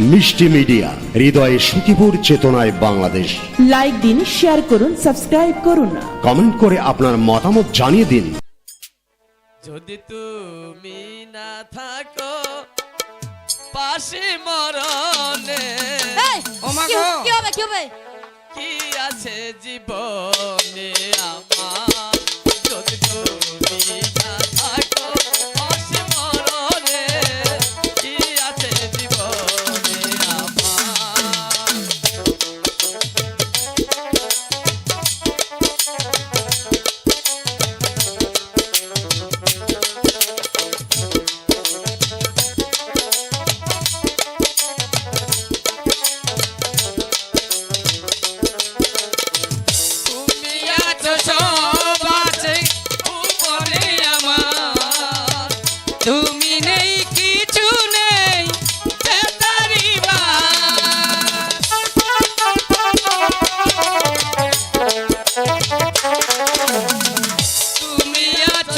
মিষ্টি মিডিয়া হৃদয়ে সুখীপুর চেতনায় বাংলাদেশ। লাইক দিন শেয়ার করুন সাবস্ক্রাইব করুন কমেন্ট করে আপনার মতামত জানিয়ে দিন। যদি তুমি না থাকো পাশে মরণে। কি হবে কি হবে? কি আছে জীবনে?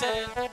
কি